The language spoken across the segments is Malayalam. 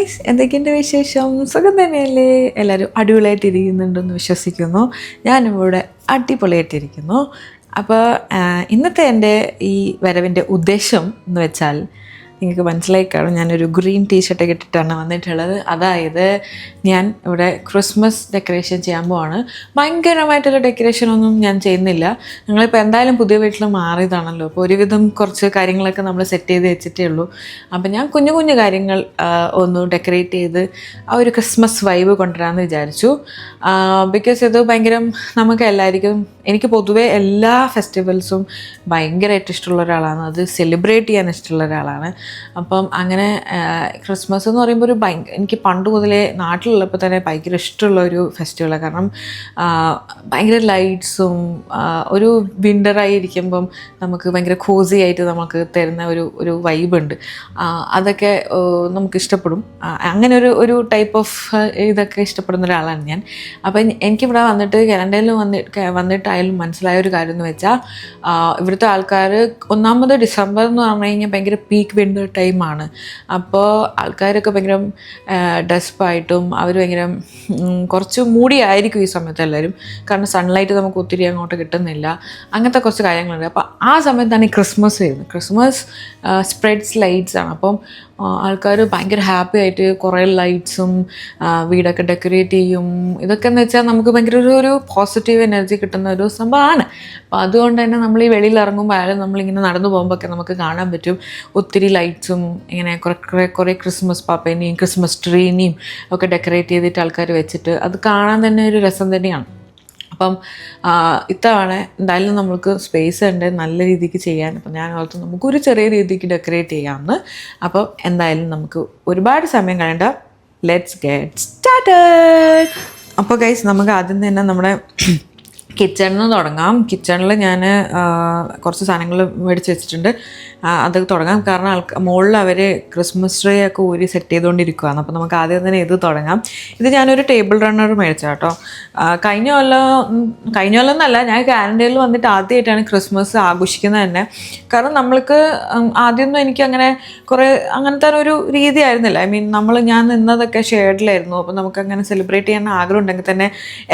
ഗൈസ് എന്തൊക്കെയുണ്ട് വിശേഷം? സുഖം തന്നെയല്ലേ? എല്ലാവരും അടിപൊളിയായിട്ടിരിക്കുന്നുണ്ടെന്ന് വിശ്വസിക്കുന്നു. ഞാനിവിടെ അടിപൊളിയായിട്ടിരിക്കുന്നു. അപ്പോൾ ഇന്നത്തെ എന്റെ ഈ വരവിന്റെ ഉദ്ദേശം എന്ന് വെച്ചാൽ നിങ്ങൾക്ക് മനസ്സിലായി കാണും. ഞാനൊരു ഗ്രീൻ ടീഷർട്ട് ഇട്ടിട്ടാണ് വന്നിട്ടുള്ളത്. അതായത് ഞാൻ ഇവിടെ ക്രിസ്മസ് ഡെക്കറേഷൻ ചെയ്യാൻ പോവാണ്. ഭയങ്കരമായിട്ടുള്ള ഡെക്കറേഷനൊന്നും ഞാൻ ചെയ്യുന്നില്ല. ഞങ്ങളിപ്പോൾ എന്തായാലും പുതിയ വീട്ടിൽ മാറിയതാണല്ലോ. അപ്പോൾ ഒരുവിധം കുറച്ച് കാര്യങ്ങളൊക്കെ നമ്മൾ സെറ്റ് ചെയ്ത് വെച്ചിട്ടേ ഉള്ളൂ. അപ്പോൾ ഞാൻ കുഞ്ഞു കുഞ്ഞു കാര്യങ്ങൾ ഒന്ന് ഡെക്കറേറ്റ് ചെയ്ത് ആ ഒരു ക്രിസ്മസ് വൈബ് കൊണ്ടുവരാമെന്ന് വിചാരിച്ചു. ബിക്കോസ് ഇത് ഭയങ്കര നമുക്ക് എല്ലാവർക്കും എനിക്ക് പൊതുവേ എല്ലാ ഫെസ്റ്റിവൽസും ഭയങ്കരമായിട്ട് ഇഷ്ടമുള്ള ഒരാളാണ്. അത് സെലിബ്രേറ്റ് ചെയ്യാൻ ഇഷ്ടമുള്ള ഒരാളാണ്. അപ്പം അങ്ങനെ ക്രിസ്മസ് എന്ന് പറയുമ്പോൾ ഒരു ഭയങ്കര എനിക്ക് പണ്ട് മുതലേ നാട്ടിലുള്ളപ്പോൾ തന്നെ ഭയങ്കര ഇഷ്ടമുള്ള ഒരു ഫെസ്റ്റിവലാണ് കാരണം ഭയങ്കര ലൈറ്റ്സും ഒരു വിന്ററായി ഇരിക്കുമ്പം നമുക്ക് ഭയങ്കര കോസി ആയിട്ട് നമുക്ക് തരുന്ന ഒരു ഒരു വൈബുണ്ട് അതൊക്കെ നമുക്ക് ഇഷ്ടപ്പെടും. അങ്ങനെ ഒരു ഒരു ടൈപ്പ് ഓഫ് ഇതൊക്കെ ഇഷ്ടപ്പെടുന്ന ഒരാളാണ് ഞാൻ. അപ്പം എനിക്കിവിടെ വന്നിട്ട് കാനഡയിൽ വന്നി വന്നിട്ടായാലും മനസ്സിലായ ഒരു കാര്യം എന്ന് വെച്ചാൽ ഇവിടുത്തെ ആൾക്കാർ ഒന്നാമത് ഡിസംബർ എന്ന് പറഞ്ഞു കഴിഞ്ഞാൽ ഭയങ്കര പീക്ക് വിന്റർ ടൈമാണ് അപ്പോൾ ആൾക്കാരൊക്കെ ഭയങ്കര ഡെസ്പായിട്ടും അവർ ഭയങ്കര കുറച്ച് മൂടിയായിരിക്കും ഈ സമയത്ത് എല്ലാവരും. കാരണം സൺലൈറ്റ് നമുക്ക് ഒത്തിരി അങ്ങോട്ട് കിട്ടുന്നില്ല. അങ്ങനത്തെ കുറച്ച് കാര്യങ്ങളുണ്ട്. അപ്പോൾ ആ സമയത്താണ് ഈ ക്രിസ്മസ് വരുന്നത്. ക്രിസ്മസ് സ്പ്രെഡ്സ് ലൈറ്റ്സ് ആണ്. അപ്പം ആൾക്കാർ ഭയങ്കര ഹാപ്പി ആയിട്ട് കുറേ ലൈറ്റ്സും വീടൊക്കെ ഡെക്കറേറ്റ് ചെയ്യും. ഇതൊക്കെ എന്ന് വെച്ചാൽ നമുക്ക് ഭയങ്കര ഒരു ഒരു പോസിറ്റീവ് എനർജി കിട്ടുന്ന ഒരു സംഭവമാണ്. അപ്പോൾ അതുകൊണ്ട് തന്നെ നമ്മൾ ഈ വെളിയിൽ ഇറങ്ങുമ്പോൾ ആയാലും നമ്മളിങ്ങനെ നടന്നു പോകുമ്പോൾ ഒക്കെ നമുക്ക് കാണാൻ പറ്റും. ഒത്തിരി ലൈറ്റ്സും ഇങ്ങനെ കുറേ കുറേ കുറേ ക്രിസ്മസ് പാപ്പേനെയും ക്രിസ്മസ് ട്രീനെയും ഒക്കെ ഡെക്കറേറ്റ് ചെയ്തിട്ട് ആൾക്കാർ വെച്ചിട്ട് അത് കാണാൻ തന്നെ ഒരു രസം തന്നെയാണ്. അപ്പം ഇത്തവണ എന്തായാലും നമ്മൾക്ക് സ്പേസ് ഉണ്ട് നല്ല രീതിക്ക് ചെയ്യാൻ. അപ്പം ഞാൻ ഓർത്ത് നമുക്കൊരു ചെറിയ രീതിക്ക് ഡെക്കറേറ്റ് ചെയ്യാമെന്ന് അപ്പം എന്തായാലും നമുക്ക് ഒരുപാട് സമയം കഴിയണ്ട ലെറ്റ്സ് ഗെറ്റ് സ്റ്റാർട്ട് അപ്പോൾ ഗൈസ് നമുക്ക് ആദ്യം തന്നെ നമ്മുടെ കിച്ചണിൽ നിന്ന് തുടങ്ങാം കിച്ചണിൽ ഞാൻ കുറച്ച് സാധനങ്ങൾ മേടിച്ച് വെച്ചിട്ടുണ്ട്. അത് തുടങ്ങാം. കാരണം ആൾക്ക് മുകളിൽ അവർ ക്രിസ്മസ് ട്രീ ഒക്കെ ഊരി സെറ്റ് ചെയ്തുകൊണ്ടിരിക്കുകയാണ് അപ്പോൾ നമുക്ക് ആദ്യം തന്നെ ഇത് തുടങ്ങാം. ഇത് ഞാനൊരു ടേബിൾ റണ്ണർ മേടിച്ച കേട്ടോ കഴിഞ്ഞ കൊല്ലം കഴിഞ്ഞ കൊല്ലം എന്നല്ല ഞാൻ കാനഡയിൽ വന്നിട്ട് ആദ്യമായിട്ടാണ് ക്രിസ്മസ് ആഘോഷിക്കുന്നത് തന്നെ. കാരണം നമ്മൾക്ക് ആദ്യമൊന്നും എനിക്ക് അങ്ങനെ കുറേ അങ്ങനത്തെ ഒരു രീതി ആയിരുന്നില്ല. ഐ മീൻ നമ്മൾ ഞാൻ നിന്നതൊക്കെ ഷെയർഡിലായിരുന്നു. അപ്പോൾ നമുക്ക് അങ്ങനെ സെലിബ്രേറ്റ് ചെയ്യാൻ ആഗ്രഹം ഉണ്ടെങ്കിൽ തന്നെ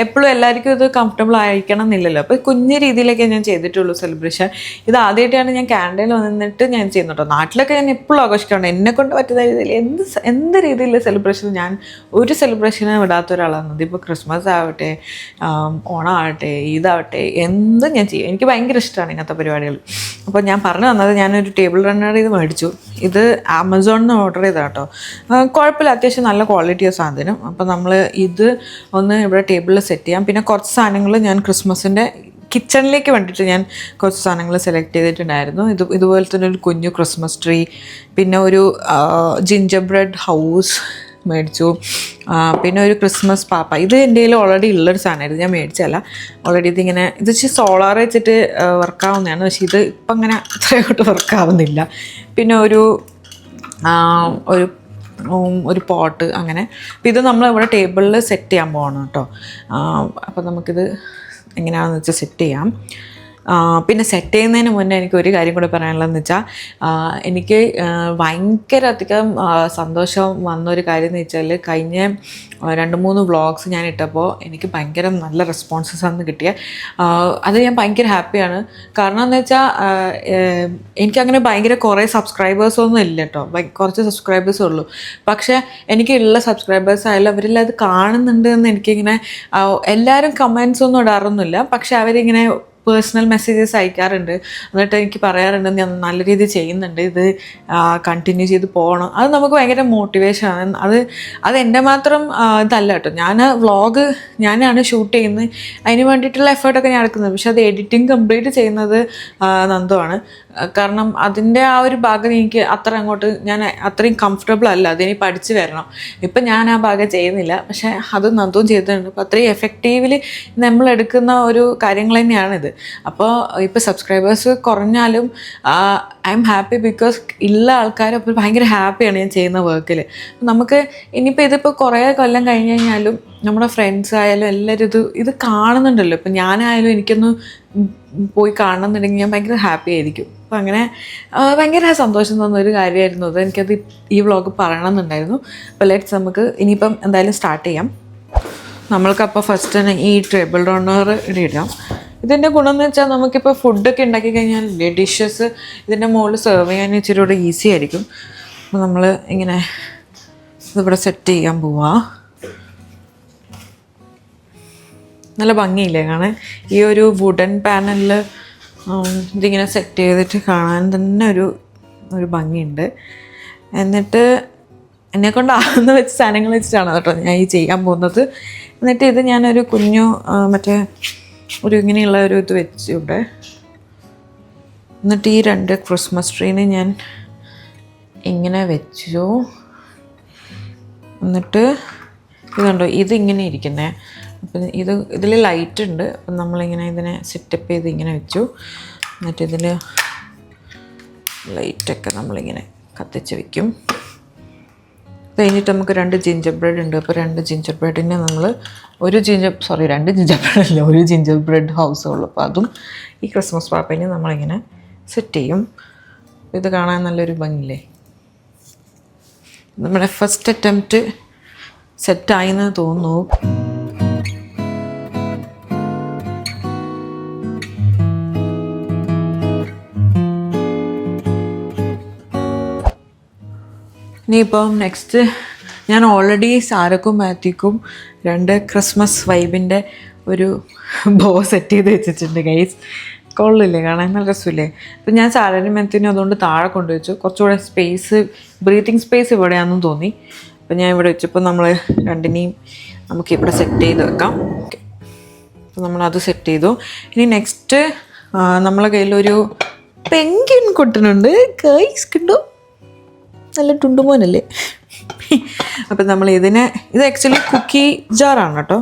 എപ്പോഴും എല്ലാവർക്കും ഇത് കംഫർട്ടബിൾ ആയിരിക്കണം. എന്നില്ലല്ലോ അപ്പോൾ കുഞ്ഞു രീതിയിലൊക്കെ ഞാൻ ചെയ്തിട്ടുള്ളൂ സെലിബ്രേഷൻ ഇത് ആദ്യമായിട്ടാണ് ഞാൻ കാനഡയിൽ വന്നിട്ട് ഞാൻ ചെയ്യുന്നുണ്ടോ നാട്ടിലൊക്കെ ഞാൻ എപ്പോഴും ആഘോഷിക്കണം എന്നെ കൊണ്ട് പറ്റുന്ന രീതിയിൽ എന്ത് എന്ത് രീതിയിലുള്ള സെലിബ്രേഷൻ ഞാൻ ഒരു സെലിബ്രേഷനും വിടാത്ത ഒരാളാണ്. ഇതിപ്പോൾ ക്രിസ്മസ് ആവട്ടെ ഓണമാവട്ടെ ഈദാവട്ടെ എന്തും ഞാൻ ചെയ്യും. എനിക്ക് ഭയങ്കര ഇഷ്ടമാണ് ഇങ്ങനത്തെ പരിപാടികൾ. അപ്പോൾ ഞാൻ പറഞ്ഞു വന്നത് ഞാനൊരു ടേബിൾ റണ്ണർ ഇത് മേടിച്ചു. ഇത് ആമസോണിൽ നിന്ന് ഓർഡർ ചെയ്ത കേട്ടോ കുഴപ്പമില്ല. അത്യാവശ്യം നല്ല ക്വാളിറ്റിയ സാധനം. അപ്പോൾ നമ്മൾ ഇത് ഒന്ന് ഇവിടെ ടേബിളിൽ സെറ്റ് ചെയ്യാം. പിന്നെ കുറച്ച് സാധനങ്ങൾ ഞാൻ ക്രിസ്മസിന്റെ കിച്ചണിലേക്ക് വേണ്ടിയിട്ട് ഞാൻ കുറച്ച് സാധനങ്ങൾ സെലക്ട് ചെയ്തിട്ടുണ്ടായിരുന്നു. ഇത് ഇതുപോലെ തന്നെ ഒരു കുഞ്ഞു ക്രിസ്മസ് ട്രീ പിന്നെ ഒരു ജിഞ്ചർ ബ്രെഡ് ഹൗസ് മേടിച്ചു. പിന്നെ ഒരു ക്രിസ്മസ് പാപ്പ. ഇത് എന്റെ കയ്യിൽ ഓൾറെഡി ഉള്ളൊരു സാധനമായിരുന്നു. ഞാൻ മേടിച്ചല്ല ഓൾറെഡി ഇതിങ്ങനെ ഇത് വെച്ച് സോളാർ വെച്ചിട്ട് വർക്കാവുന്നതാണ് പക്ഷേ ഇത് ഇപ്പം അങ്ങനെ അത്രയോട്ട് വർക്കാവുന്നില്ല പിന്നെ ഒരു ഒരു ഒരു പോട്ട് അങ്ങനെ. അപ്പോൾ ഇത് നമ്മൾ ഇവിടെ ടേബിളിൽ സെറ്റ് ചെയ്യാൻ പോകണം കേട്ടോ. അപ്പോൾ നമുക്കിത് എങ്ങനെയാണെന്ന് വെച്ചാൽ സെറ്റ് ചെയ്യാം. പിന്നെ സെറ്റ് ചെയ്യുന്നതിന് മുന്നേ എനിക്ക് ഒരു കാര്യം കൂടെ പറയാനുള്ളതെന്ന് വെച്ചാൽ എനിക്ക് ഭയങ്കര അധികം സന്തോഷം വന്നൊരു കാര്യം എന്ന് വെച്ചാൽ കഴിഞ്ഞ രണ്ട് മൂന്ന് വ്ളോഗ്സ് ഞാൻ ഇട്ടപ്പോൾ എനിക്ക് ഭയങ്കര നല്ല റെസ്പോൺസസ് ആണ് കിട്ടിയത് അത് ഞാൻ ഭയങ്കര ഹാപ്പിയാണ് കാരണം എന്ന് വെച്ചാൽ എനിക്കങ്ങനെ ഭയങ്കര കുറേ സബ്സ്ക്രൈബേഴ്സ് ഒന്നും ഇല്ല കേട്ടോ കുറച്ച് സബ്സ്ക്രൈബേഴ്സേ ഉള്ളൂ. പക്ഷേ എനിക്കുള്ള സബ്സ്ക്രൈബേഴ്സ് ആയാലും അവരെല്ലാം അത് കാണുന്നുണ്ട് എന്ന് എനിക്കിങ്ങനെ എല്ലാവരും കമൻസ് ഒന്നും ഇടാറൊന്നുമില്ല. പക്ഷെ അവരിങ്ങനെ പേഴ്സണൽ മെസ്സേജസ് അയക്കാറുണ്ട്. എന്നിട്ട് എനിക്ക് പറയാറുണ്ട് ഞാൻ നല്ല രീതിയിൽ ചെയ്യുന്നുണ്ട്. ഇത് കണ്ടിന്യൂ ചെയ്ത് പോകണം. അത് നമുക്ക് ഭയങ്കര മോട്ടിവേഷനാണ് അത് അത് എന്റെ മാത്രം ഇതല്ല കേട്ടോ. ഞാൻ വ്ളോഗ് ഞാനാണ് ഷൂട്ട് ചെയ്യുന്നത്. അതിന് വേണ്ടിയിട്ടുള്ള എഫേർട്ടൊക്കെ ഞാൻ എടുക്കുന്നത്. പക്ഷേ അത് എഡിറ്റിംഗ് കംപ്ലീറ്റ് ചെയ്യുന്നത് നന്ദുവാണ് കാരണം അതിന്റെ ആ ഒരു ഭാഗം എനിക്ക് അത്ര അങ്ങോട്ട് ഞാൻ അത്രയും കംഫർട്ടബിൾ അല്ല. അതിനി പഠിച്ചു വരണം. ഇപ്പം ഞാൻ ആ ഭാഗം ചെയ്യുന്നില്ല. പക്ഷേ അത് നന്ദവും ചെയ്തിട്ടുണ്ട്. അപ്പോൾ അത്രയും എഫക്റ്റീവ്ലി നമ്മൾ എടുക്കുന്ന ഒരു കാര്യങ്ങൾ തന്നെയാണിത്. അപ്പോൾ ഇപ്പോൾ സബ്സ്ക്രൈബേഴ്സ് കുറഞ്ഞാലും ഐ എം ഹാപ്പി ബിക്കോസ് ഉള്ള ആൾക്കാർ അപ്പോൾ ഭയങ്കര ഹാപ്പിയാണ് ഞാൻ ചെയ്യുന്ന വർക്കിൽ നമുക്ക് ഇനിയിപ്പോൾ ഇതിപ്പോൾ കുറേ കൊല്ലം കഴിഞ്ഞ് കഴിഞ്ഞാലും നമ്മുടെ ഫ്രണ്ട്സ് ആയാലും എല്ലാവരും ഇത് ഇത് കാണുന്നുണ്ടല്ലോ. ഇപ്പം ഞാനായാലും എനിക്കൊന്ന് പോയി കാണണം കാണണമെന്നുണ്ടെങ്കിൽ ഞാൻ ഭയങ്കര ഹാപ്പി ആയിരിക്കും. അപ്പം അങ്ങനെ ഭയങ്കര സന്തോഷം തന്ന ഒരു കാര്യമായിരുന്നു അത്. എനിക്കത് ഈ വ്ളോഗ് പറയണമെന്നുണ്ടായിരുന്നു. അപ്പോൾ ലെറ്റ്സ് നമുക്ക് ഇനിയിപ്പം എന്തായാലും സ്റ്റാർട്ട് ചെയ്യാം. നമ്മൾക്കപ്പോൾ ഫസ്റ്റ് തന്നെ ഈ ടേബിൾ റണ്ണർ ഇടാം. ഇതിന്റെ ഗുണം എന്ന് വെച്ചാൽ നമുക്കിപ്പോൾ ഫുഡൊക്കെ ഉണ്ടാക്കി കഴിഞ്ഞാൽ ഡിഷസ് ഇതിന്റെ മുകളിൽ സെർവ് ചെയ്യാൻ ഇച്ചിരി കൂടെ ഈസി ആയിരിക്കും. അപ്പോൾ നമ്മൾ ഇങ്ങനെ ഇതിവിടെ സെറ്റ് ചെയ്യാൻ പോവാ. നല്ല ഭംഗിയില്ലേ കാണാൻ? ഈ ഒരു വുഡൻ പാനലിൽ ഇതിങ്ങനെ സെറ്റ് ചെയ്തിട്ട് കാണാൻ തന്നെ ഒരു ഒരു ഭംഗിയുണ്ട്. എന്നിട്ട് എന്നെ കൊണ്ടാകുന്ന വെച്ച് സാധനങ്ങൾ വെച്ചിട്ടാണ് കേട്ടോ ഞാൻ ഈ ചെയ്യാൻ പോകുന്നത്. എന്നിട്ട് ഇത് ഞാനൊരു കുഞ്ഞു മറ്റേ ഒരു ഇങ്ങനെയുള്ള ഒരു ഇത് വെച്ചു ഇവിടെ. എന്നിട്ട് ഈ രണ്ട് ക്രിസ്മസ് ട്രീനെ ഞാൻ ഇങ്ങനെ വെച്ചു. എന്നിട്ട് ഇതുണ്ടോ ഇതിങ്ങനെ ഇരിക്കുന്നേ. അപ്പം ഇത് ഇതിൽ ലൈറ്റ് ഉണ്ട്. അപ്പം നമ്മളിങ്ങനെ ഇതിനെ സെറ്റപ്പ് ചെയ്ത് ഇങ്ങനെ വെച്ചു. എന്നിട്ട് ഇതിൽ ലൈറ്റൊക്കെ നമ്മളിങ്ങനെ കത്തിച്ച് വയ്ക്കും കഴിഞ്ഞിട്ട് നമുക്ക് രണ്ട് ജിഞ്ചർ ബ്രെഡ് ഉണ്ട്. അപ്പോൾ രണ്ട് ജിഞ്ചർ ബ്രെഡിനെ നമ്മൾ ഒരു ജിഞ്ചർ സോറി രണ്ട് ജിഞ്ചർ ബ്രെഡ് അല്ല ഒരു ജിഞ്ചർ ബ്രെഡ് ഹൗസേ ഉള്ളൂ. അപ്പോൾ അതും ഈ ക്രിസ്മസ് പാപ്പയിന് നമ്മളിങ്ങനെ സെറ്റ് ചെയ്യും. ഇത് കാണാൻ നല്ലൊരു ഭംഗിയില്ലേ? നമ്മുടെ ഫസ്റ്റ് അറ്റംപ്റ്റ് സെറ്റായി എന്ന് തോന്നുന്നു. ഇനിയിപ്പം നെക്സ്റ്റ് ഞാൻ ഓൾറെഡി സാരക്കും മാറ്റിക്കും രണ്ട് ക്രിസ്മസ് വൈബിന്റെ ഒരു ബോ സെറ്റ് ചെയ്ത് വെച്ചിട്ടുണ്ട് ഗൈസ് കൊള്ളില്ലേ? കാണാൻ നല്ല രസമില്ലേ? അപ്പം ഞാൻ സാലറി മെത്തിനും അതുകൊണ്ട് താഴെ കൊണ്ടുവച്ചു. കുറച്ചുകൂടെ സ്പേസ് ബ്രീത്തിങ് സ്പേസ് ഇവിടെയാണെന്ന് തോന്നി. അപ്പം ഞാൻ ഇവിടെ വെച്ചപ്പോൾ നമ്മൾ രണ്ടിനെയും നമുക്ക് ഇവിടെ സെറ്റ് ചെയ്ത് വെക്കാം. ഓക്കെ അപ്പം നമ്മളത് സെറ്റ് ചെയ്തു. ഇനി നെക്സ്റ്റ് നമ്മളെ കയ്യിലൊരു പെങ്കിൻ കൊട്ടനുണ്ട്. ഗൈസ് കണ്ടു? നല്ല ടുണ്ടുമോനല്ലേ? അപ്പം നമ്മൾ ഇതിനെ ഇത് ആക്ച്വലി കുക്കി ജാറാണ് കേട്ടോ.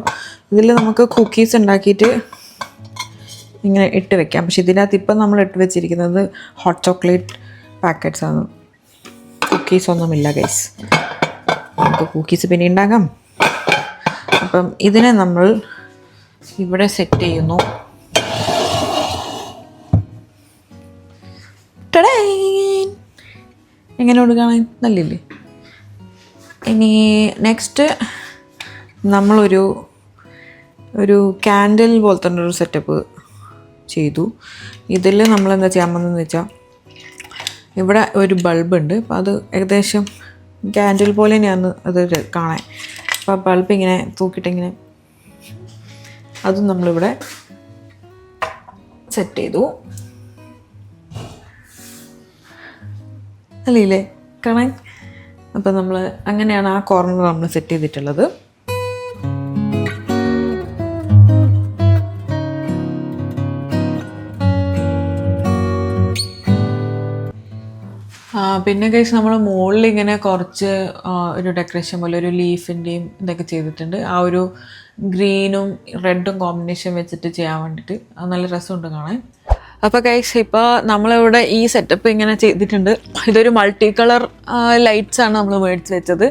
ഇതിൽ നമുക്ക് കുക്കീസ് ഉണ്ടാക്കിയിട്ട് ഇങ്ങനെ ഇട്ട് വെക്കാം. പക്ഷെ ഇതിനകത്ത് ഇപ്പം നമ്മൾ ഇട്ട് വെച്ചിരിക്കുന്നത് ഹോട്ട് ചോക്ലേറ്റ് പാക്കറ്റ്സ് ആണ്. കുക്കീസ് ഒന്നുമില്ല ഗൈസ് നമുക്ക് കുക്കീസ് പിന്നെ ഉണ്ടാക്കാം. അപ്പം ഇതിനെ നമ്മൾ ഇവിടെ സെറ്റ് ചെയ്യുന്നു. ടടേൻ. എങ്ങനെയുണ്ട് കാണാൻ നല്ലില്ലേ? ഇനി നെക്സ്റ്റ് നമ്മളൊരു ഒരു ക്യാൻഡിൽ പോലത്തെ ഒരു സെറ്റപ്പ് ചെയ്തു. ഇതിൽ നമ്മൾ എന്താ പോകുന്നതെന്ന് വെച്ചാൽ ഇവിടെ ഒരു ബൾബ് ഉണ്ട്. അപ്പോൾ അത് ഏകദേശം ക്യാൻഡിൽ പോലെ തന്നെയാണ് അത് കാണാൻ. അപ്പോൾ ബൾബ് ഇങ്ങനെ തൂക്കിയിട്ടിങ്ങനെ അതും നമ്മളിവിടെ സെറ്റ് ചെയ്തു. അല്ലേ കാണാൻ. അപ്പം നമ്മൾ അങ്ങനെയാണ് ആ കോർണർ നമ്മൾ സെറ്റ് ചെയ്തിട്ടുള്ളത്. പിന്നെ കഴിച്ച് നമ്മൾ മുകളിൽ ഇങ്ങനെ കുറച്ച് ഒരു ഡെക്കറേഷൻ പോലെ ഒരു ലീഫിന്റെയും ഇതൊക്കെ ചെയ്തിട്ടുണ്ട്. ആ ഒരു ഗ്രീനും റെഡും കോമ്പിനേഷൻ വെച്ചിട്ട് ചെയ്യാൻ വേണ്ടിയിട്ട് നല്ല രസമുണ്ട് കാണാൻ. അപ്പോൾ കൈസ് ഇപ്പോൾ നമ്മളിവിടെ ഈ സെറ്റപ്പ് ഇങ്ങനെ ചെയ്തിട്ടുണ്ട്. ഇതൊരു മൾട്ടി കളർ ലൈറ്റ്സ് ആണ് നമ്മൾ മേടിച്ച് വെച്ചത്.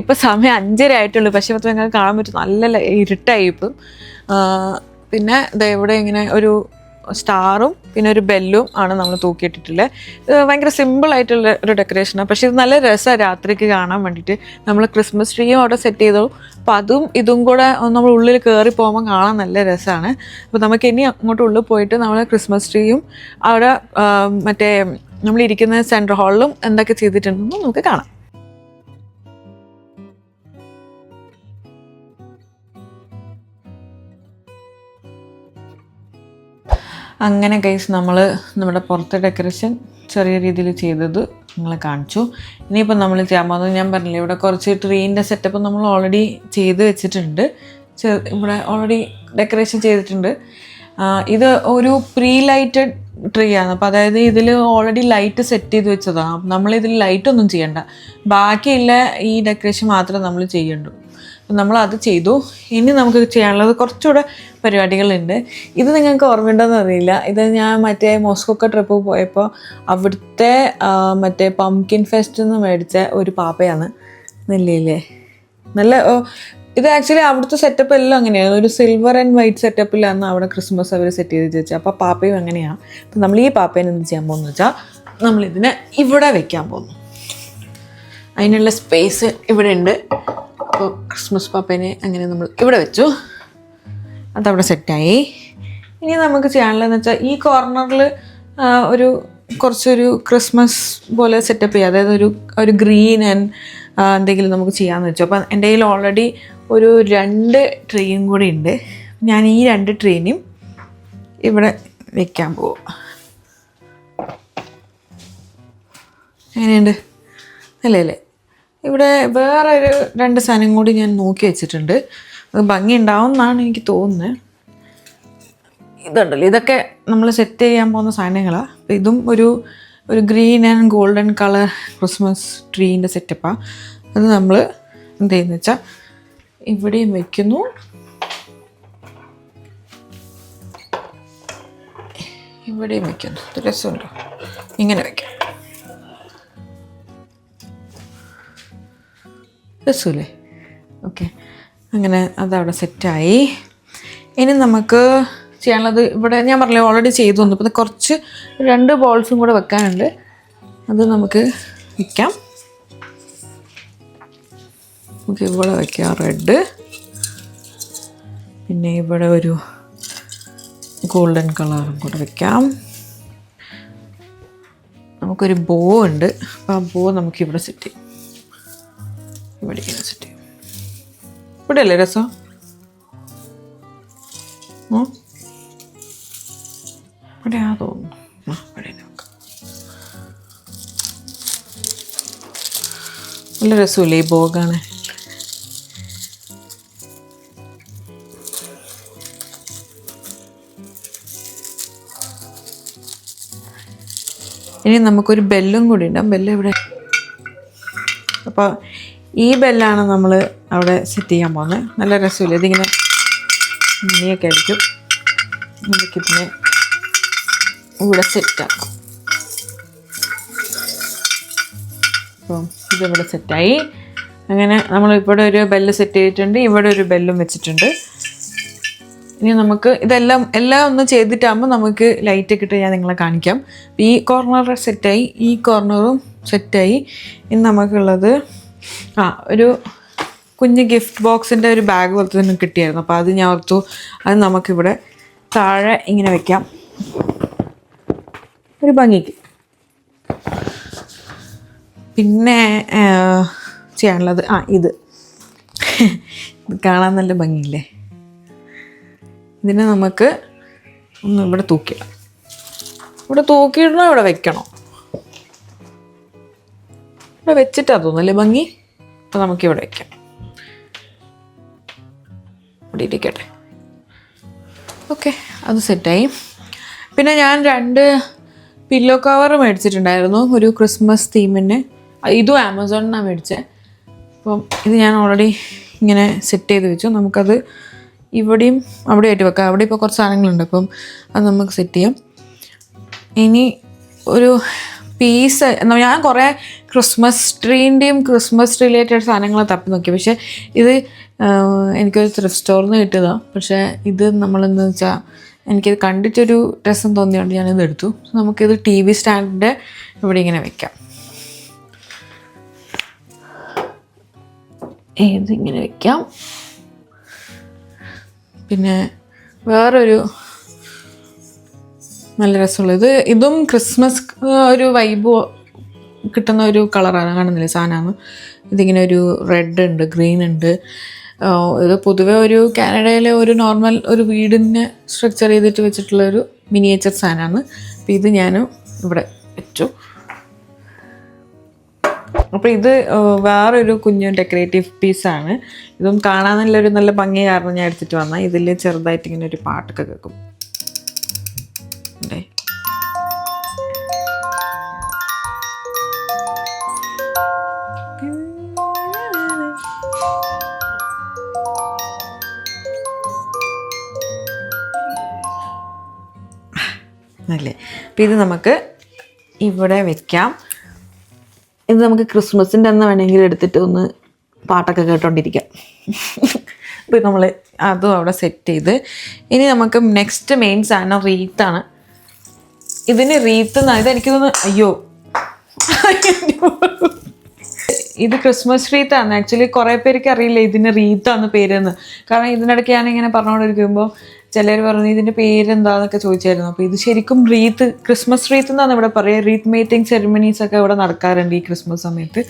ഇപ്പോൾ സമയം അഞ്ചര ആയിട്ടുള്ളൂ. പക്ഷേ ഇപ്പോൾ നിങ്ങൾക്ക് കാണാൻ പറ്റും. നല്ല ഇരുട്ടായി ഇപ്പം. പിന്നെ ഇവിടെ ഇങ്ങനെ ഒരു സ്റ്റാറും പിന്നെ ഒരു ബെല്ലും ആണ് നമ്മൾ തൂക്കിയിട്ടിട്ടുള്ളത് ഭയങ്കര സിമ്പിൾ ആയിട്ടുള്ള ഒരു ഡെക്കറേഷനാണ് പക്ഷേ ഇത് നല്ല രസമാണ് രാത്രിക്ക് കാണാൻ വേണ്ടിയിട്ട്. നമ്മൾ ക്രിസ്മസ് ട്രീയും അവിടെ സെറ്റ് ചെയ്തു. അപ്പോൾ അതും ഇതും കൂടെ നമ്മൾ ഉള്ളിൽ കയറി പോകുമ്പോൾ കാണാൻ നല്ല രസമാണ് അപ്പോൾ നമുക്ക് ഇനി അങ്ങോട്ട് ഉള്ളിൽ പോയിട്ട് നമ്മൾ ക്രിസ്മസ് ട്രീയും അവിടെ മറ്റേ നമ്മൾ ഇരിക്കുന്ന സെൻട്രൽ ഹാളിലും എന്തൊക്കെ ചെയ്തിട്ടുണ്ടെന്ന് നമുക്ക് കാണാം. അങ്ങനെ ഗൈസ് നമ്മൾ നമ്മുടെ പുറത്തെ ഡെക്കറേഷൻ ചെറിയ രീതിയിൽ ചെയ്തത് നിങ്ങളെ കാണിച്ചു. ഇനിയിപ്പോൾ നമ്മൾ പോകുന്നത് ഞാൻ പറഞ്ഞില്ലേ ഇവിടെ കുറച്ച് ട്രീന്റെ സെറ്റപ്പ് നമ്മൾ ഓൾറെഡി ചെയ്ത് വെച്ചിട്ടുണ്ട്. ഇവിടെ ഓൾറെഡി ഡെക്കറേഷൻ ചെയ്തിട്ടുണ്ട്. ഇത് ഒരു പ്രീ ലൈറ്റഡ് ട്രീ ആണ്. അപ്പോൾ അതായത് ഇതിൽ ഓൾറെഡി ലൈറ്റ് സെറ്റ് ചെയ്ത് വെച്ചതാണ് നമ്മൾ ഇതിൽ ലൈറ്റ് ഒന്നും ചെയ്യണ്ട. ബാക്കിയുള്ള ഈ ഡെക്കറേഷൻ മാത്രമേ നമ്മൾ ചെയ്യണ്ടൂ നമ്മൾ അത് ചെയ്തു. ഇനി നമുക്ക് ചെയ്യാനുള്ളത് കുറച്ചുകൂടെ പരിപാടികളുണ്ട്. ഇത് നിങ്ങൾക്ക് ഓർമ്മയുണ്ടോയെന്ന് അറിയില്ല. ഇത് ഞാൻ മറ്റേ മോസ്കോക്ക ട്രിപ്പ് പോയപ്പോൾ അവിടുത്തെ മറ്റേ പംകിൻ ഫെസ്റ്റ് എന്ന് മേടിച്ച ഒരു പാപ്പയാണ്. നെല്ലിയില്ലേ നല്ല ഇത് ആക്ച്വലി അവിടുത്തെ സെറ്റപ്പ് എല്ലാം അങ്ങനെയാണ് ഒരു സിൽവർ ആൻഡ് വൈറ്റ് സെറ്റപ്പിലാണ് അവിടെ ക്രിസ്മസ് അവർ സെറ്റ് ചെയ്ത് വെച്ചാൽ അപ്പോൾ പാപ്പയും അങ്ങനെയാണ് അപ്പം നമ്മൾ ഈ പാപ്പേനെ എന്ത് ചെയ്യാൻ പോകുന്നു വെച്ചാൽ നമ്മളിതിനെ ഇവിടെ വെക്കാൻ പോകുന്നു. അതിനുള്ള സ്പേസ് ഇവിടെ ഉണ്ട്. അപ്പോൾ ക്രിസ്മസ് പാപ്പേനെ അങ്ങനെ നമ്മൾ ഇവിടെ വെച്ചു. അതവിടെ സെറ്റായി. ഇനി നമുക്ക് ചെയ്യാനുള്ളതെന്ന് വെച്ചാൽ ഈ കോർണറിൽ ഒരു കുറച്ചൊരു ക്രിസ്മസ് പോലെ സെറ്റപ്പ് ചെയ്യുക അതായത് ഒരു ഒരു ഗ്രീൻ ആൻഡ് എന്തെങ്കിലും നമുക്ക് ചെയ്യാമെന്ന് വെച്ചു. അപ്പം എന്റെ കയ്യിൽ ഓൾറെഡി ഒരു രണ്ട് ട്രീയും കൂടി ഉണ്ട്. ഞാൻ ഈ രണ്ട് ട്രീനും ഇവിടെ വെക്കാൻ പോകും എങ്ങനെയുണ്ട്? അല്ലേ അല്ലേ? ഇവിടെ വേറെ ഒരു രണ്ട് സാധനം കൂടി ഞാൻ നോക്കി വെച്ചിട്ടുണ്ട്. അത് ഭംഗി ഉണ്ടാവും എന്നാണ് എനിക്ക് തോന്നുന്നത് ഇതുണ്ടല്ലോ ഇതൊക്കെ നമ്മൾ സെറ്റ് ചെയ്യാൻ പോകുന്ന സാധനങ്ങളാണ് അപ്പോൾ ഇതും ഒരു ഒരു green and golden colour Christmas ട്രീന്റെ സെറ്റപ്പാണ് അത് നമ്മൾ എന്ത് ചെയ്യുന്ന വെച്ചാൽ ഇവിടെയും വയ്ക്കുന്നു ഇവിടെയും വയ്ക്കുന്നു രസമുണ്ടോ? ഇങ്ങനെ വെക്കാം. രസമില്ലേ ഓക്കെ. അങ്ങനെ അതവിടെ സെറ്റായി. ഇനി നമുക്ക് ചെയ്യാനുള്ളത് ഇവിടെ ഞാൻ പറഞ്ഞില്ല ഓൾറെഡി ചെയ്തു തന്നു ഇപ്പം കുറച്ച് രണ്ട് ബോൾസും കൂടെ വെക്കാനുണ്ട്. അത് നമുക്ക് വയ്ക്കാം നമുക്ക് ഇവിടെ വയ്ക്കാം റെഡ് പിന്നെ ഇവിടെ ഒരു ഗോൾഡൻ കളറും കൂടെ വയ്ക്കാം നമുക്കൊരു ബോ ഉണ്ട്. അപ്പോൾ ആ ബോ നമുക്ക് ഇവിടെ സെറ്റ് ചെയ്യും. ഇവിടെ വെച്ചിട്ട് ഇവിടെ അല്ലേ രസം? ഇവിടെ ആ തോന്നുന്നു നല്ല രസമില്ലേ ഈ ബോഗാണ് ഇനി നമുക്കൊരു ബെല്ലും കൂടി ഉണ്ടാകും ബെല്ല് ഇവിടെ അപ്പോൾ ഈ ബെല്ലാണ് നമ്മൾ അവിടെ സെറ്റ് ചെയ്യാൻ പോകുന്നത് നല്ല രസമില്ല? ഇതിങ്ങനെ മണിയൊക്കെ അടിക്കും. നമുക്കിതിനെ ഇവിടെ സെറ്റാക്കാം അപ്പം ഇതിവിടെ സെറ്റായി അങ്ങനെ നമ്മൾ ഇവിടെ ഒരു ബെല്ല് സെറ്റ് ചെയ്തിട്ടുണ്ട്. ഇവിടെ ഒരു ബെല്ലും വെച്ചിട്ടുണ്ട്. ഇനി നമുക്ക് ഇതെല്ലാം എല്ലാം ഒന്ന് ചെയ്തിട്ടാകുമ്പോൾ നമുക്ക് ലൈറ്റ് ഇട്ട് ഞാൻ നിങ്ങളെ കാണിക്കാം. ഈ കോർണർ സെറ്റായി ഈ കോർണറും സെറ്റായി ഇനി നമുക്കുള്ളത് ആ ഒരു കുഞ്ഞ് ഗിഫ്റ്റ് ബോക്സിന്റെ ഒരു ബാഗ് പോലത്തെ തന്നെ കിട്ടിയായിരുന്നു. അപ്പോൾ അത് ഞാൻ ഓർത്തു അത് നമുക്കിവിടെ താഴെ ഇങ്ങനെ വെക്കാം. ഒരു ഭംഗിക്ക്. പിന്നെ ചെയ്യാനുള്ളത് ആ ഇത് കാണാൻ നല്ല ഭംഗിയില്ലേ? ഇതിനെ നമുക്ക് ഒന്ന് ഇവിടെ തൂക്കിയിടാം. ഇവിടെ തൂക്കിയിടണോ? ഇവിടെ വെക്കണോ? ഇവിടെ വെച്ചിട്ടാ തോന്നുന്നല്ലേ ഭംഗി? അപ്പോൾ നമുക്കിവിടെ വെക്കാം. ഇവിടെ ഇരിക്കട്ടെ ഓക്കെ അത് സെറ്റായി. പിന്നെ ഞാൻ രണ്ട് പില്ലോ കവർ മേടിച്ചിട്ടുണ്ടായിരുന്നു ഒരു ക്രിസ്മസ് തീമിന്. ഇതും ആമസോണിൽ നിന്നാണ് മേടിച്ചത് അപ്പം ഇത് ഞാൻ ഓൾറെഡി ഇങ്ങനെ സെറ്റ് ചെയ്ത് വെച്ചു. നമുക്കത് ഇവിടെയും അവിടെ ആയിട്ട് വെക്കാം. അവിടെ ഇപ്പോൾ കുറച്ച് സാധനങ്ങളുണ്ട് അപ്പം അത് നമുക്ക് സെറ്റ് ചെയ്യാം. ഇനി ഒരു പീസ് ഞാൻ കുറേ ക്രിസ്മസ് ട്രീന്റെയും ക്രിസ്മസ് റിലേറ്റഡ് സാധനങ്ങൾ തപ്പി നോക്കി. പക്ഷേ ഇത് എനിക്കൊരു ത്രിഫ്റ്റ് സ്റ്റോറിൽ നിന്ന് കിട്ടിയതാണ് പക്ഷേ ഇത് നമ്മളെന്ന് വെച്ചാൽ എനിക്കിത് കണ്ടിട്ടൊരു രസം തോന്നിയോണ്ട് ഞാനിത് എടുത്തു. നമുക്കിത് ടി വി സ്റ്റാൻഡിന്റെ ഇവിടെ ഇങ്ങനെ വെക്കാം. ഇതിങ്ങനെ വെക്കാം? പിന്നെ വേറൊരു നല്ല രസമുള്ള ഇത് ഇതും ക്രിസ്മസ് ഒരു വൈബ് കിട്ടുന്ന ഒരു കളറാണ് കാണുന്നില്ല? സാധനമാണ് ഇതിങ്ങനെ ഒരു റെഡ് ഉണ്ട് ഗ്രീൻ ഉണ്ട്. ഇത് പൊതുവെ ഒരു കാനഡയിലെ ഒരു നോർമൽ ഒരു വീടിനെ സ്ട്രക്ചർ ചെയ്തിട്ട് വെച്ചിട്ടുള്ള ഒരു മിനിയേച്ചർ സാധനമാണ് അപ്പോൾ ഇത് ഞാൻ ഇവിടെ വെച്ചു. അപ്പോൾ ഇത് വേറൊരു കുഞ്ഞു ഡെക്കറേറ്റീവ് പീസാണ് ഇതും കാണാൻ നല്ലൊരു നല്ല ഭംഗി കാരണം ഞാൻ എടുത്തിട്ട് വന്നാൽ ഇതിൽ ചെറുതായിട്ട് ഇങ്ങനെ ഒരു പാട്ടൊക്കെ കേൾക്കും. അപ്പം ഇത് നമുക്ക് ഇവിടെ വെക്കാം. ഇത് നമുക്ക് ക്രിസ്മസിന്റെ അന്ന് വേണമെങ്കിൽ എടുത്തിട്ട് ഒന്ന് പാട്ടൊക്കെ കേട്ടോണ്ടിരിക്കാം. അപ്പോൾ നമ്മൾ അതും അവിടെ സെറ്റ് ചെയ്ത്. ഇനി നമുക്ക് നെക്സ്റ്റ് മെയിൻ സാധനം റീത്താണ്. ഇതിന് റീത്ത് ഇത് എനിക്ക് തോന്നുന്നു അയ്യോ. ഇത് ക്രിസ്മസ് റീത്താണ്. ആക്ച്വലി കുറേ പേർക്ക് അറിയില്ല ഇതിന് റീത്താണ് പേരെന്ന്. കാരണം ഇതിനിടയ്ക്ക് ഞാൻ ഇങ്ങനെ പറഞ്ഞുകൊണ്ടിരിക്കുമ്പോൾ ചിലർ പറഞ്ഞു ഇതിന്റെ പേരെന്താന്നൊക്കെ ചോദിച്ചായിരുന്നു. അപ്പോൾ ഇത് ശരിക്കും റീത്ത് ക്രിസ്മസ് റീത്ത് എന്നാണ് ഇവിടെ പറയുക റീത്ത് മേറ്റിംഗ് സെറിമണീസ് ഒക്കെ ഇവിടെ നടക്കാറുണ്ട് ഈ ക്രിസ്മസ് സമയത്ത്.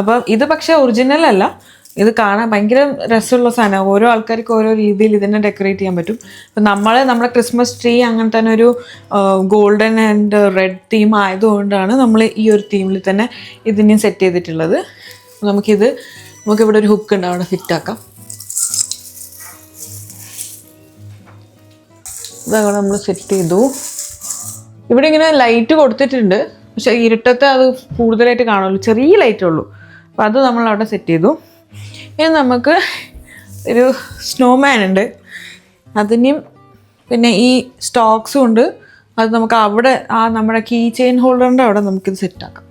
അപ്പോൾ ഇത് പക്ഷേ ഒറിജിനൽ അല്ല. ഇത് കാണാൻ ഭയങ്കര രസമുള്ള സാധനമാണ്. ഓരോ ആൾക്കാർക്ക് ഓരോ രീതിയിൽ ഇതിനെ ഡെക്കറേറ്റ് ചെയ്യാൻ പറ്റും. അപ്പം നമ്മൾ നമ്മുടെ ക്രിസ്മസ് ട്രീ അങ്ങനെ തന്നെ ഒരു ഗോൾഡൻ ആൻഡ് റെഡ് തീം ആയതുകൊണ്ടാണ് നമ്മൾ ഈ ഒരു തീമിൽ തന്നെ ഇതിനെയും സെറ്റ് ചെയ്തിട്ടുള്ളത്. നമുക്കിത് നമുക്കിവിടെ ഒരു ഹുക്ക് ഉണ്ട് അവിടെ ഫിറ്റ് ഇതവിടെ നമ്മൾ സെറ്റ് ചെയ്തു. ഇവിടെ ഇങ്ങനെ ലൈറ്റ് കൊടുത്തിട്ടുണ്ട്. പക്ഷേ ഇരുട്ടത്തെ അത് കൂടുതലായിട്ട് കാണുള്ളൂ ചെറിയ ലൈറ്റേ ഉള്ളൂ. അപ്പോൾ അത് നമ്മൾ അവിടെ സെറ്റ് ചെയ്തു. ഇനി നമുക്ക് ഒരു സ്നോമാൻ ഉണ്ട്. അതിനും പിന്നെ ഈ സ്റ്റോക്സും ഉണ്ട്. അത് നമുക്ക് അവിടെ ആ നമ്മുടെ കീ ചെയിൻ ഹോൾഡറിന്റെ അവിടെ നമുക്കിത് സെറ്റാക്കാം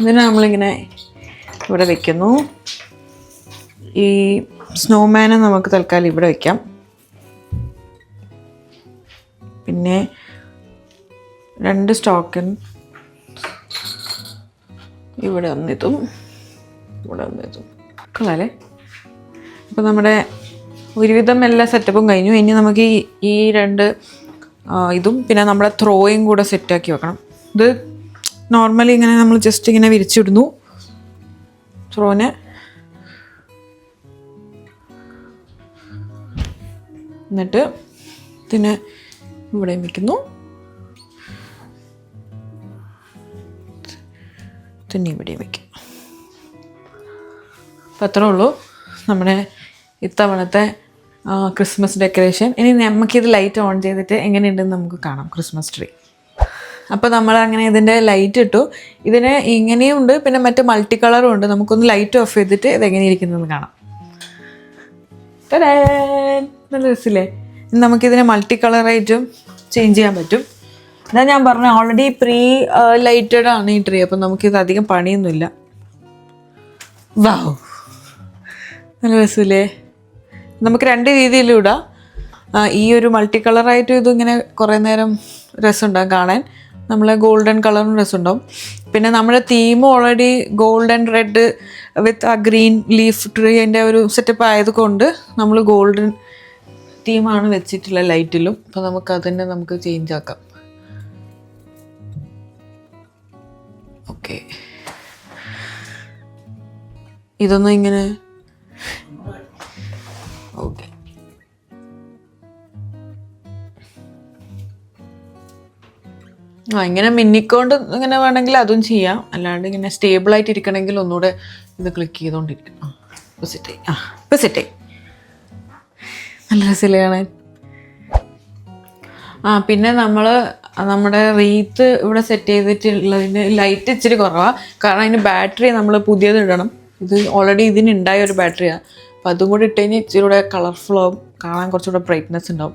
ഇതിനെ നമ്മളിങ്ങനെ ഇവിടെ വെക്കുന്നു. ഈ സ്നോമാനെ നമുക്ക് തൽക്കാലം ഇവിടെ വയ്ക്കാം പിന്നെ രണ്ട് സ്റ്റോക്കൻ ഇവിടെ ഒന്നിതും ഇവിടെ ഒന്നിതും കൊള്ളാലേ അപ്പോൾ നമ്മുടെ ഒരുവിധം എല്ലാ സെറ്റപ്പും കഴിഞ്ഞു. ഇനി നമുക്ക് ഈ ഈ രണ്ട് ഇതും പിന്നെ നമ്മളെ ത്രോയും കൂടെ സെറ്റാക്കി വെക്കണം. ഇത് നോർമലി ഇങ്ങനെ നമ്മൾ ജസ്റ്റ് ഇങ്ങനെ വിരിച്ചിടുന്നു. ത്രോനെ എന്നിട്ട് ഇതിനെ ഇവിടെ വയ്ക്കുന്നു തന്നെ ഇവിടെ വയ്ക്കും അപ്പം അത്രേ ഉള്ളൂ നമ്മുടെ ഇത്തവണത്തെ ക്രിസ്മസ് ഡെക്കറേഷൻ ഇനി നമുക്കിത് ലൈറ്റ് ഓൺ ചെയ്തിട്ട് എങ്ങനെയുണ്ടെന്ന് നമുക്ക് കാണാം ക്രിസ്മസ് ട്രീ അപ്പോൾ നമ്മൾ അങ്ങനെ ഇതിന്റെ ലൈറ്റ് ഇട്ടു. ഇതിന് ഇങ്ങനെയും ഉണ്ട് പിന്നെ മറ്റേ മൾട്ടി കളറും ഉണ്ട്. നമുക്കൊന്ന് ലൈറ്റ് ഓഫ് ചെയ്തിട്ട് ഇത് എങ്ങനെ ഇരിക്കുന്നതെന്ന് കാണാം. ടടാൻ! നല്ല രസമില്ലേ? നമുക്കിതിനെ മൾട്ടി കളറായിട്ടും ചേഞ്ച് ചെയ്യാൻ പറ്റും. എന്നാൽ ഞാൻ പറഞ്ഞു ഓൾറെഡി പ്രീ ലൈറ്റഡ് ആണ് ഈ ട്രീ അപ്പം നമുക്കിത് അധികം പണിയൊന്നുമില്ല. വാവ് നല്ല രസമില്ലേ? നമുക്ക് രണ്ട് രീതിയിലൂടാ ഈ ഒരു മൾട്ടി കളറായിട്ടും ഇതിങ്ങനെ കുറേ നേരം രസമുണ്ടാകും കാണാൻ. നമ്മൾ ഗോൾഡൻ കളറും രസമുണ്ടാവും. പിന്നെ നമ്മുടെ theme already golden red with ആ ഗ്രീൻ ലീഫ് ട്രീന്റെ ഒരു സെറ്റപ്പ് ആയതുകൊണ്ട് നമ്മൾ ഗോൾഡൻ തീമാണ് വെച്ചിട്ടുള്ള ലൈറ്റിലും. അപ്പോൾ നമുക്ക് അതന്നെ നമുക്ക് ചേഞ്ച് ആക്കാം. ഓക്കെ ഇതൊന്നും ഇങ്ങനെ. ഓക്കെ ആ ഇങ്ങനെ മിന്നിക്കൊണ്ട് ഇങ്ങനെ വേണമെങ്കിൽ അതും ചെയ്യാം. അല്ലാണ്ട് ഇങ്ങനെ ഇരിക്കണമെങ്കിൽ ഒന്നുകൂടെ ഇത് ക്ലിക്ക് ചെയ്തുകൊണ്ടിരിക്കും ആ ഇപ്പോൾ സെറ്റ് ആ ഇപ്പോൾ സെറ്റ് ആയി. നല്ല രസമില്ലേ കാണാൻ? ആ പിന്നെ നമ്മൾ നമ്മുടെ റീത്ത് ഇവിടെ സെറ്റ് ചെയ്തിട്ടുള്ളതിന് ലൈറ്റ് ഇച്ചിരി കുറവാണ് കാരണം അതിന് ബാറ്ററി നമ്മൾ പുതിയത് ഇടണം. ഇത് ഓൾറെഡി ഇതിനുണ്ടായ ഒരു ബാറ്ററിയാണ് അപ്പോൾ അതും കൂടി ഇട്ട് കഴിഞ്ഞാൽ ഇച്ചിരി കൂടെ കളർഫുൾ ആവും. കാണാൻ കുറച്ചുകൂടെ ബ്രൈറ്റ്നെസ് ഉണ്ടാവും.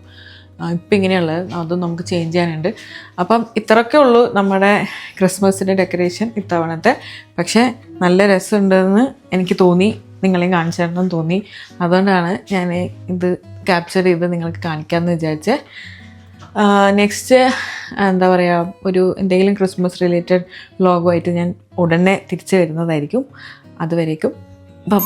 ഇപ്പം ഇങ്ങനെയുള്ളത്. അതും നമുക്ക് ചേഞ്ച് ചെയ്യാനുണ്ട്. അപ്പം ഇത്രയൊക്കെ ഉള്ളൂ നമ്മുടെ ക്രിസ്മസിന്റെ ഡെക്കറേഷൻ ഇത്തവണത്തെ. പക്ഷേ നല്ല രസമുണ്ടെന്ന് എനിക്ക് തോന്നി. നിങ്ങളെയും കാണിച്ചു തരണം തോന്നി. അതുകൊണ്ടാണ് ഞാൻ ഇത് ക്യാപ്ചർ ചെയ്ത് നിങ്ങൾക്ക് കാണിക്കാമെന്ന് വിചാരിച്ച്. നെക്സ്റ്റ് എന്താ പറയുക ഒരു എന്തെങ്കിലും ക്രിസ്മസ് റിലേറ്റഡ് വ്ളോഗുമായിട്ട് ഞാൻ ഉടനെ തിരിച്ചു വരുന്നതായിരിക്കും. അതുവരേക്കും ബൈ